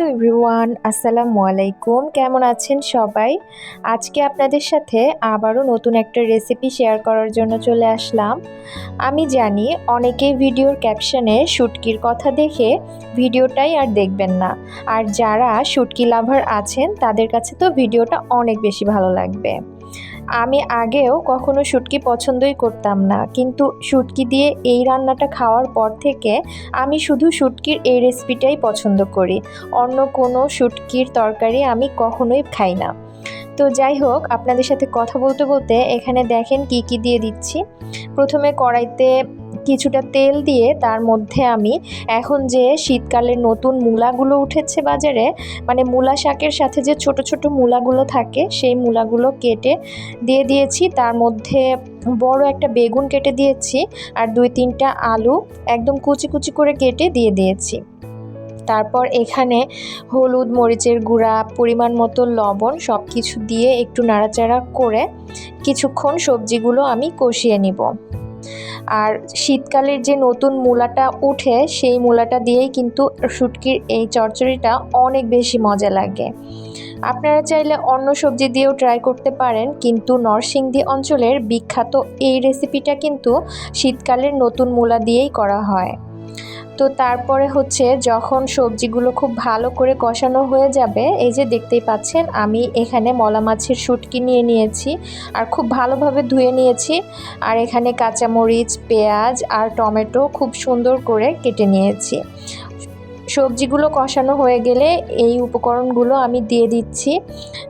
Hello everyone, আসসালামু আলাইকুম। কেমন আছেন সবাই? আজকে আপনাদের সাথে আবারও নতুন একটা রেসিপি শেয়ার করার জন্য চলে আসলাম। আমি জানি অনেকেই ভিডিওর ক্যাপশনে শুটকির কথা দেখে ভিডিওটাই আর দেখবেন না। আর যারা শুটকি লাভার আছেন, তাদের কাছে তো ভিডিওটা অনেক বেশি ভালো লাগবে। আমি আগেও কখনো শুটকি পছন্দই করতাম না। কিন্তু শুটকি দিয়ে এই রান্নাটা খাওয়ার পর থেকে আমি শুধু শুটকির এই রেসিপিটাই পছন্দ করি। অন্য কোনো শুটকির তরকারি আমি কখনোই খাই না। তো যাই হোক, আপনাদের সাথে কথা বলতে বলতে এখানে দেখেন কি কি দিয়ে দিচ্ছি। প্রথমে কড়াইতে কিছুটা তেল দিয়ে তার মধ্যে আমি এখন যে শীতকালের নতুন মূলাগুলো উঠেছে বাজারে মানে মূলা শাকের সাথে যে ছোট ছোট মূলাগুলো থাকে, সেই মূলাগুলো কেটে দিয়ে দিয়েছি। তার মধ্যে বড় একটা বেগুন কেটে দিয়েছি আর দুই তিনটা আলু একদম কুচি কুচি করে কেটে দিয়ে দিয়েছি। তারপর এখানে হলুদ, মরিচের গুঁড়া, পরিমাণ মতো লবণ সব কিছু দিয়ে একটু নাড়াচাড়া করে কিছুক্ষণ সবজিগুলো আমি কষিয়ে নিব। আর শীতকালের যে নতুন মূলাটা উঠে, সেই মূলাটা দিয়েই কিন্তু শুটকির এই চচ্চড়িটা অনেক বেশি মজা লাগে। আপনারা চাইলে অন্য সবজি দিয়েও ট্রাই করতে পারেন, কিন্তু নরসিংদী অঞ্চলের বিখ্যাত এই রেসিপিটা কিন্তু শীতকালের নতুন মূলা দিয়েই করা হয়। তো তারপরে হচ্ছে যখন সবজিগুলো খুব ভালো করে কষানো হয়ে যাবে, এই যে দেখতেই পাচ্ছেন, আমি এখানে মলা মাছের শুটকি নিয়ে নিয়েছি আর খুব ভালোভাবে ধুয়ে নিয়েছি। আর এখানে কাঁচামরিচ, পেঁয়াজ আর টমেটো খুব সুন্দর করে কেটে নিয়েছি। সবজিগুলো কষানো হয়ে গেলে এই উপকরণগুলো আমি দিয়ে দিচ্ছি।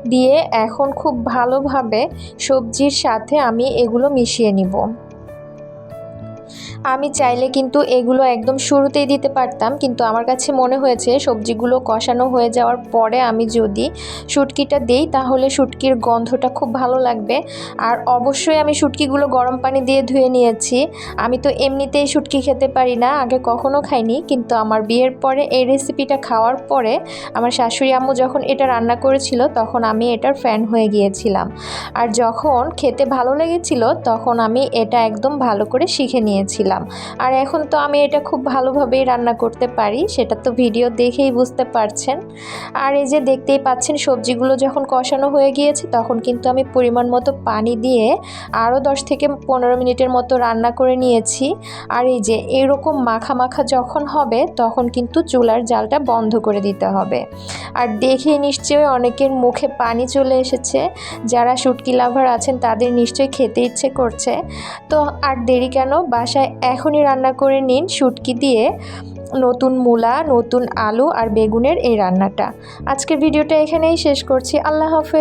দিয়ে এখন খুব ভালোভাবে সবজির সাথে আমি এগুলো মিশিয়ে নিব। আমি চাইলে কিন্তু এগুলো একদম শুরুতেই দিতে পারতাম, কিন্তু আমার কাছে মনে হয়েছে সবজিগুলো কষানো হয়ে যাওয়ার পরে আমি যদি শুটকিটা দিই, তাহলে শুটকির গন্ধটা খুব ভালো লাগবে। আর অবশ্যই আমি শুটকিগুলো গরম পানি দিয়ে ধুয়ে নিয়েছি। আমি তো এমনিতেই শুটকি খেতে পারি না, আগে কখনো খাইনি, কিন্তু আমার বিয়ের পরে এই রেসিপিটা খাওয়ার পরে আমার শাশুড়ি আম্মু যখন এটা রান্না করেছিল, তখন আমি এটার ফ্যান হয়ে গিয়েছিলাম। আর যখন খেতে ভালো লেগেছিল, তখন আমি এটা একদম ভালো করে শিখে নিয়েছিলাম। দিয়েছিলাম আর এখন তো আমি এটা খুব ভালোভাবেই রান্না করতে পারি, সেটা তো ভিডিও দেখেই বুঝতে পারছেন। আর এই যে দেখতেই পাচ্ছেন, সবজিগুলো যখন কষানো হয়ে গিয়েছে, তখন কিন্তু আমি পরিমাণ মতো পানি দিয়ে আরও দশ থেকে পনেরো মিনিটের মতো রান্না করে নিয়েছি। আর এই যে এরকম মাখা মাখা যখন হবে, তখন কিন্তু চুলার জালটা বন্ধ করে দিতে হবে। আর দেখে নিশ্চয়ই অনেকের মুখে পানি চলে এসেছে। যারা শুটকি লাভার আছেন, তাদের নিশ্চয়ই খেতে ইচ্ছে করছে। তো আর দেরি কেন? বাসায় এখনই রান্না করে নিন শুটকি দিয়ে নতুন মূলা, নতুন আলু আর বেগুনের এই রান্নাটা। আজকের ভিডিওটা এখানেই শেষ করছি। আল্লাহ হাফেজ।